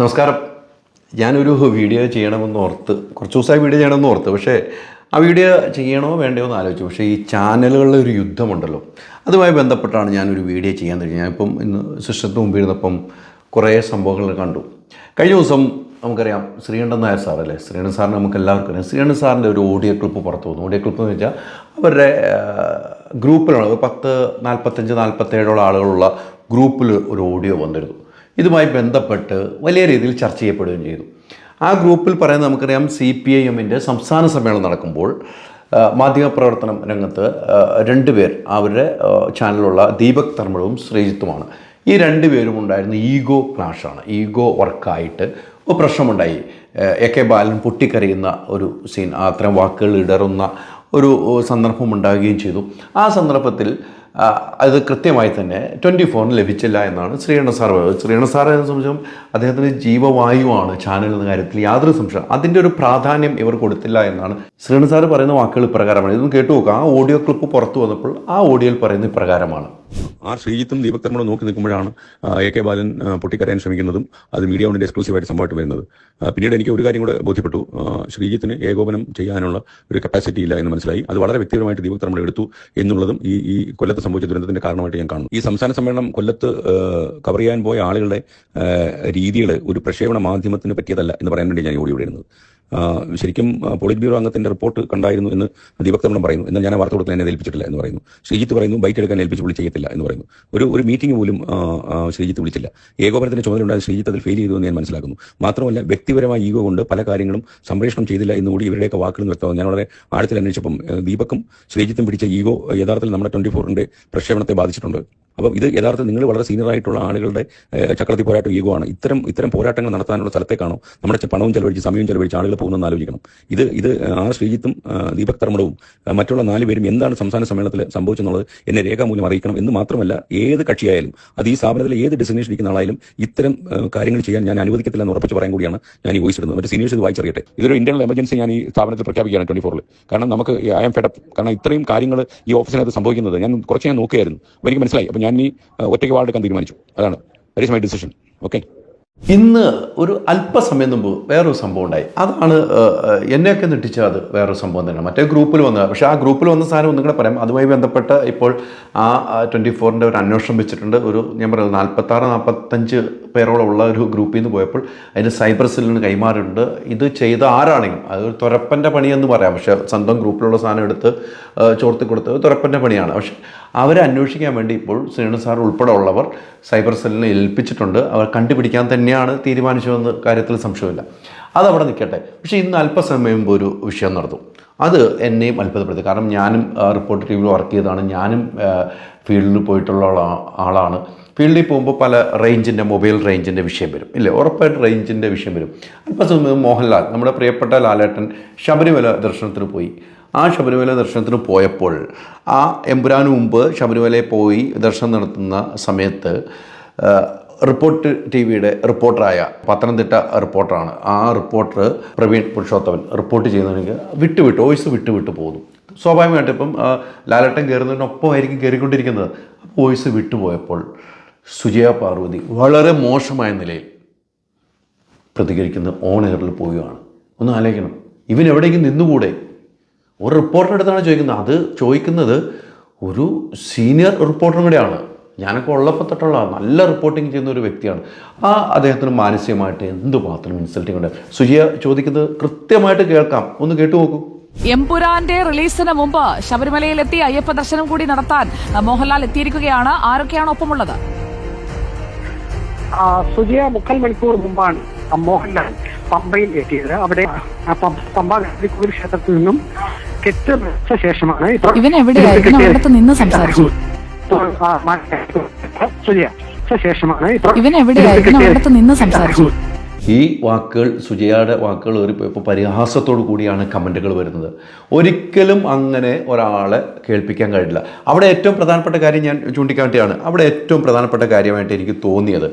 നമസ്കാരം. ഞാനൊരു വീഡിയോ ചെയ്യണമെന്ന് ഓർത്ത് കുറച്ച് ദിവസമായി വീഡിയോ ചെയ്യണമെന്ന് ഓർത്ത് പക്ഷേ ആ വീഡിയോ ചെയ്യണോ വേണ്ടയോ എന്ന് ആലോചിച്ചു. പക്ഷേ ഈ ചാനലുകളിലെ ഒരു യുദ്ധമുണ്ടല്ലോ അതുമായി ബന്ധപ്പെട്ടാണ് ഞാനൊരു വീഡിയോ ചെയ്യാൻ തുടങ്ങി ഞാനിപ്പം ഇന്ന് സിസ്റ്റത്തിന് മുമ്പ് ഇരുന്നപ്പം കുറേ സംഭവങ്ങൾ കണ്ടു. കഴിഞ്ഞ ദിവസം നമുക്കറിയാം ശ്രീകണ്ഠൻ നായർ സാറല്ലേ? ശ്രീകണ്ഠൻ സാറിന് നമുക്ക് എല്ലാവർക്കും അറിയാം. ശ്രീകണ്ഠൻ സാറിന്റെ ഒരു ഓഡിയോ ക്ലിപ്പ് പുറത്തു വന്നു. ഓഡിയോ ക്ലിപ്പ് എന്ന് വെച്ചാൽ അവരുടെ ഗ്രൂപ്പിലുള്ള ഒരു പത്ത് നാൽപ്പത്തഞ്ച് നാൽപ്പത്തേഴോളം ആളുകളുള്ള ഗ്രൂപ്പിൽ ഒരു ഓഡിയോ വന്നിരുന്നു. ഇതുമായി ബന്ധപ്പെട്ട് വലിയ രീതിയിൽ ചർച്ച ചെയ്യപ്പെടുകയും ചെയ്തു. ആ ഗ്രൂപ്പിൽ പറയുന്നത് നമുക്കറിയാം സി പി ഐ എമ്മിന്റെ സംസ്ഥാന സമ്മേളനം നടക്കുമ്പോൾ മാധ്യമപ്രവർത്തനം രംഗത്ത് രണ്ടുപേർ അവരുടെ ചാനലിലുള്ള ദീപക് തർമ്മളും ശ്രീജിത്തുമാണ്. ഈ രണ്ടുപേരും ഉണ്ടായിരുന്ന ഈഗോ ക്ലാഷാണ്. ഈഗോ വർക്കായിട്ട് ഒരു പ്രശ്നമുണ്ടായി. എ കെ ബാലൻ പൊട്ടിക്കരയുന്ന ഒരു സീൻ അത്തരം വാക്കുകൾ ഇടറുന്ന ഒരു സന്ദർഭം ഉണ്ടാകുകയും ചെയ്തു. ആ സന്ദർഭത്തിൽ അത് കൃത്യമായി തന്നെ ട്വന്റി ഫോറിന് ലഭിച്ചില്ല എന്നാണ് ശ്രീകണ്ഠ സാർ പറയുന്നത്. ശ്രീകണ്ഠ സാറെ സംബന്ധിച്ചും അദ്ദേഹത്തിന് ജീവവായുവാണ് ചാനൽ എന്ന കാര്യത്തിൽ യാതൊരു സംശയം അതിന്റെ ഒരു പ്രാധാന്യം ഇവർ കൊടുത്തില്ല എന്നാണ് ശ്രീകണ്ഠ സാർ പറയുന്ന വാക്കുകൾ ഇപ്രകാരമാണ്. ഇതൊന്ന് കേട്ടു നോക്കുക ആ ഓഡിയോ ക്ലിപ്പ് പുറത്തു വന്നപ്പോൾ ആ ഓഡിയോയിൽ പറയുന്ന ഇപ്രകാരമാണ്. ആർ ശ്രീജിത്തും ദീപക് തർമ്മളും നോക്കി നിൽക്കുമ്പോഴാണ് എ കെ ബാലൻ പൊട്ടിക്കരയാൻ ശ്രമിക്കുന്നതും അത് മീഡിയ കൊണ്ട് എക്സ്ക്ലൂസീവായിട്ട് സംഭവമായിട്ട് വരുന്നത്. പിന്നീട് എനിക്ക് ഒരു കാര്യം കൂടെ ബോധ്യപ്പെട്ടു. ശ്രീജിത്തിന് ഏകോപനം ചെയ്യാനുള്ള ഒരു കപ്പാസിറ്റി ഇല്ല എന്ന് മനസ്സിലായി. അത് വളരെ വ്യക്തിപരമായിട്ട് ദീപക് തർമ്മ എടുത്തു എന്നുള്ളതും ഈ ഈ കൊല്ലത്ത് സംഭവിച്ച ദുരന്തത്തിന്റെ കാരണമായിട്ട് ഞാൻ കാണുന്നു. ഈ സംസ്ഥാന സമ്മേളനം കൊല്ലത്ത് കവർ ചെയ്യാൻ പോയ ആളുകളുടെ രീതികൾ ഒരു പ്രക്ഷേപണ മാധ്യമത്തിന് പറ്റിയതല്ല എന്ന് പറയാൻ വേണ്ടി ഞാൻ ഓടി ഇവിടെ ശരിക്കും പോളിറ്റ് ബ്യൂറോ അംഗത്തിന്റെ റിപ്പോർട്ട് കണ്ടായിരുന്നു എന്ന് ദീപക് പറയുന്നു. എന്നാൽ ഞാൻ ആ വാർത്ത കൊടുക്കാൻ എന്നെ ഏൽപ്പിച്ചിട്ടില്ല എന്ന് പറയുന്നു. ശ്രീജിത്ത് പറയുന്നു ബൈറ്റ് എടുക്കാൻ ഏൽപ്പിച്ച് വിളി ചെയ്യത്തില്ല എന്ന് പറയുന്നു. ഒരു ഒരു മീറ്റിംഗ് പോലും ശ്രീജിത്ത് വിളിച്ചില്ല. ഏകോപനത്തിന് ചുമതലയുണ്ടായ ശ്രീജിത്ത് അതിൽ ഫെയിൽ ചെയ്തു എന്ന് ഞാൻ മനസ്സിലാക്കുന്നു. മാത്രമല്ല വ്യക്തിപരമായ ഈഗോ കൊണ്ട് പല കാര്യങ്ങളും സംപ്രേഷണം ചെയ്തില്ല എന്ന് കൂടി ഇവരുടെയൊക്കെ വാക്കുകൾ വ്യക്തമാകും ഞാൻ വളരെ ആഴത്തിൽ അന്വേഷിച്ചപ്പം ദീപക്കും ശ്രീജിത്തും പിടിച്ച ഈഗോ യഥാർത്ഥത്തിൽ നമ്മുടെ ട്വന്റി ഫോറിന്റെ പ്രക്ഷേപണത്തെ ബാധിച്ചിട്ടുണ്ട്. അപ്പം ഇത് യഥാർത്ഥത്തിൽ നിങ്ങൾ വളരെ സീനിയർ ആയിട്ടുള്ള ആളുകളുടെ ചക്രത്തി പോരാട്ടം ഈഗോ ആണ്. ഇത്തരം ഇത്തരം പോരാട്ടങ്ങൾ നടത്താനുള്ള സ്ഥലത്തേക്കാണോ നമ്മുടെ പണവും ചെലവഴിച്ച് സമയവും ചെലവഴിച്ച് ആളുകൾ പോകുന്നതെന്ന് ആലോചിക്കണം. ഇത് ഇത് ആർ ശ്രീജിത്തും ദീപക് തർമ്മടവും മറ്റുള്ള നാല് പേരും എന്താണ് സംസ്ഥാന സമ്മേളനത്തിൽ സംഭവിച്ചെന്നുള്ളത് എന്നെ രേഖാമൂലം അറിയിക്കണം. എന്ന് മാത്രമല്ല ഏത് കക്ഷിയായാലും അത് ഈ സ്ഥാപനത്തിൽ ഏത് ഡെസിഗ്നേഷൻ ഇരിക്കുന്ന ആളായാലും ഇത്തരം കാര്യങ്ങൾ ചെയ്യാൻ ഞാൻ അനുവദിക്കത്തില്ല എന്ന് ഉറപ്പിച്ച് പറയാൻ കൂടിയാണ് ഞാൻ ഈ വോയിസ് ഇടുന്നത്. മറ്റേ സീനിയേഴ്സ് ഇത് വായിച്ചറിയട്ടെ. ഇതൊരു ഇന്റർണൽ എമർജൻസി ഞാൻ ഈ സ്ഥാപനത്തിൽ പ്രഖ്യാപിക്കുകയാണ് ട്വന്റി ഫോറിൽ കാരണം നമുക്ക് ഐ എം ഫെഡപ്പ് കാരണം ഇത്രയും കാര്യങ്ങൾ ഈ ഓഫീസിനകത്ത് സംഭവിക്കുന്നത് ഞാൻ കുറച്ച് ഞാൻ നോക്കിയായിരുന്നു എനിക്ക് മനസ്സിലായി. അപ്പോൾ ഞാൻ ആ, ഒറ്റയ്ക്ക് വാർഡെടുക്കാൻ തീരുമാനിച്ചു. അതാണ് that is my decision okay ഇന്ന് ഒരു അല്പസമയം മുമ്പ് വേറൊരു സംഭവം ഉണ്ടായി. അതാണ് എന്നെയൊക്കെ നെട്ടിച്ച അത് വേറൊരു സംഭവം തന്നെയാണ്. മറ്റേ ഗ്രൂപ്പിൽ വന്ന പക്ഷേ ആ ഗ്രൂപ്പിൽ വന്ന സാധനം ഒന്നും കൂടെ പറയാം. അതുമായി ബന്ധപ്പെട്ട് ഇപ്പോൾ ആ ട്വന്റി ഫോറിന്റെ ഒരു അന്വേഷണം വെച്ചിട്ടുണ്ട്. ഒരു ഞാൻ പറയുന്നത് നാൽപ്പത്താറ് നാൽപ്പത്തഞ്ച് പേരോളം ഉള്ള ഒരു ഗ്രൂപ്പിൽ നിന്ന് പോയപ്പോൾ അതിന് സൈബർ സെല്ലിന് കൈമാറുണ്ട്. ഇത് ചെയ്ത ആരാണെങ്കിലും അത് ഒരു തുരപ്പന്റെ പണിയെന്ന് പറയാം. പക്ഷേ സ്വന്തം ഗ്രൂപ്പിലുള്ള സാധനം എടുത്ത് ചോർത്തി കൊടുത്തത് തുരപ്പന്റെ പണിയാണ്. പക്ഷേ അവരെ അന്വേഷിക്കാൻ വേണ്ടി ഇപ്പോൾ ശ്രീണു സാർ ഉൾപ്പെടെ ഉള്ളവർ സൈബർ സെല്ലിനെ ഏൽപ്പിച്ചിട്ടുണ്ട്. അവർ കണ്ടുപിടിക്കാൻ തന്നെയാണ് തീരുമാനിച്ചതെന്ന് കാര്യത്തിൽ സംശയമില്ല. അതവിടെ നിൽക്കട്ടെ. പക്ഷേ ഇന്ന് അല്പസമയം മുമ്പ് ഒരു വിഷയം നടന്നു. അത് എന്നെയും അത്ഭുതപ്പെടുത്തി. കാരണം ഞാനും റിപ്പോർട്ട് ടീമിൽ വർക്ക് ചെയ്തതാണ്. ഞാനും ഫീൽഡിൽ പോയിട്ടുള്ള ആളാണ്. ഫീൽഡിൽ പോകുമ്പോൾ പല റേഞ്ചിന്റെ മൊബൈൽ റേഞ്ചിന്റെ വിഷയം വരും. ഇല്ലേ? ഉറപ്പായിട്ട് റേഞ്ചിന്റെ വിഷയം വരും. അല്പസമയം മോഹൻലാൽ നമ്മുടെ പ്രിയപ്പെട്ട ലാലേട്ടൻ ശബരിമല ദർശനത്തിന് പോയി. ആ ശബരിമല ദർശനത്തിന് പോയപ്പോൾ ആ എമ്പുരാന് മുമ്പ് ശബരിമലയിൽ പോയി ദർശനം നടത്തുന്ന സമയത്ത് റിപ്പോർട്ട് ടി വിയുടെ റിപ്പോർട്ടറായ പത്തനംതിട്ട റിപ്പോർട്ടറാണ്. ആ റിപ്പോർട്ടർ പ്രവീൺ പുരുഷോത്തമൻ റിപ്പോർട്ട് ചെയ്യുന്നതിന് വിട്ടുവിട്ട് വിട്ട് വോയിസ് വിട്ടുവിട്ട് വിട്ട് പോകുന്നു. സ്വാഭാവികമായിട്ട് ഇപ്പം ലാലട്ടൻ കയറുന്നതിനൊപ്പമായിരിക്കും കയറിക്കൊണ്ടിരിക്കുന്നത്. വോയിസ് വിട്ടുപോയപ്പോൾ സുജയ പാർവതി വളരെ മോശമായ നിലയിൽ പ്രതികരിക്കുന്ന ഓൺ എയറിൽ പോവുകയാണ്. ഒന്ന് ആലോചിക്കണം. ഇവൻ എവിടെയെങ്കിലും നിന്നുകൂടെ? ഒരു റിപ്പോർട്ടർ അടുത്താണ് ചോദിക്കുന്നത്. അത് ചോദിക്കുന്നത് ഒരു സീനിയർ റിപ്പോർട്ടറും കൂടെയാണ്. ഞാനൊക്കെ ഉള്ളപ്പോൾ തൊട്ടുള്ള നല്ല റിപ്പോർട്ടിംഗ് ചെയ്യുന്ന ഒരു വ്യക്തിയാണ്. ആ അദ്ദേഹത്തിന് മാനസികമായിട്ട് എന്തുമാത്രം ഇൻസൾട്ടിങ് ഉണ്ട്? സുജിയ ചോദിക്കുന്നത് കൃത്യമായിട്ട് കേൾക്കാം. ഒന്ന് കേട്ടു നോക്കൂ. എംപുരാന്റെ റിലീസിന് മുമ്പ് ശബരിമലയിലെത്തി അയ്യപ്പ ദർശനം കൂടി നടത്താൻ മോഹൻലാൽ എത്തിയിരിക്കുകയാണ്. ആരൊക്കെയാണ് ഒപ്പമുള്ളത്? സുജിയ മുക്കൽ മണിക്കൂർ മുമ്പാണ് ആ മോഹൻലാൽ പമ്പയിൽ എത്തിയത്. അവിടെ പമ്പ- ക്ഷേത്രത്തിൽ നിന്നും കെട്ട് വെച്ച ശേഷമാണ് ഇവൻ എവിടെയായിരുന്നു നിന്ന് സംസാരിച്ചു. ഇപ്പോൾ, ഇപ്പോൾ ഇവൻ എവിടെയായിരുന്നു അവിടത്ത് നിന്ന് സംസാരിച്ചു. ഈ വാക്കുകൾ സുജയയുടെ വാക്കുകൾ ഏറിപ്പോയപ്പോൾ പരിഹാസത്തോടു കൂടിയാണ് കമന്റുകൾ വരുന്നത്. ഒരിക്കലും അങ്ങനെ ഒരാളെ കേൾപ്പിക്കാൻ കഴിയില്ല. അവിടെ ഏറ്റവും പ്രധാനപ്പെട്ട കാര്യം ഞാൻ ചൂണ്ടിക്കാട്ടിയാണ്. അവിടെ ഏറ്റവും പ്രധാനപ്പെട്ട കാര്യമായിട്ട് എനിക്ക് തോന്നിയത്.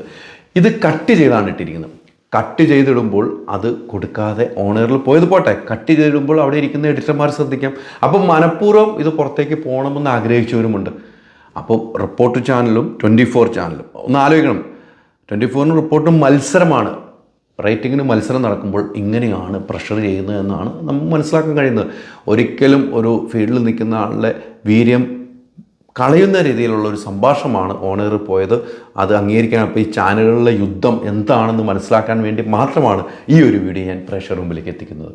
ഇത് കട്ട് ചെയ്താണ് ഇട്ടിരിക്കുന്നത്. കട്ട് ചെയ്തിടുമ്പോൾ അത് കൊടുക്കാതെ ഓണറിൽ പോയത് പോട്ടെ. കട്ട് ചെയ്തിടുമ്പോൾ അവിടെ ഇരിക്കുന്ന എഡിറ്റർമാർ ശ്രദ്ധിക്കാം. അപ്പം മനഃപൂർവം ഇത് പുറത്തേക്ക് പോകണമെന്ന് ആഗ്രഹിച്ചവരുമുണ്ട്. അപ്പോൾ റിപ്പോർട്ട് ചാനലും ട്വന്റി ഫോർ ചാനലും. ഒന്ന് ആലോചിക്കണം. ട്വന്റി ഫോറിന് റിപ്പോർട്ടും മത്സരമാണ്. റേറ്റിങ്ങിന് മത്സരം നടക്കുമ്പോൾ ഇങ്ങനെയാണ് പ്രഷർ ചെയ്യുന്നത് എന്നാണ് നമുക്ക് മനസ്സിലാക്കാൻ കഴിയുന്നത്. ഒരിക്കലും ഒരു ഫീൽഡിൽ നിൽക്കുന്ന ആളുടെ വീര്യം കളയുന്ന രീതിയിലുള്ള ഒരു സംഭാഷണമാണ് ഓണർ പോയത്. അത് അംഗീകരിക്കാൻ അപ്പോൾ ഈ ചാനലുകളിലെ യുദ്ധം എന്താണെന്ന് മനസ്സിലാക്കാൻ വേണ്ടി മാത്രമാണ് ഈ ഒരു വീഡിയോ ഞാൻ പ്രേക്ഷകർ മുമ്പിലേക്ക് എത്തിക്കുന്നത്.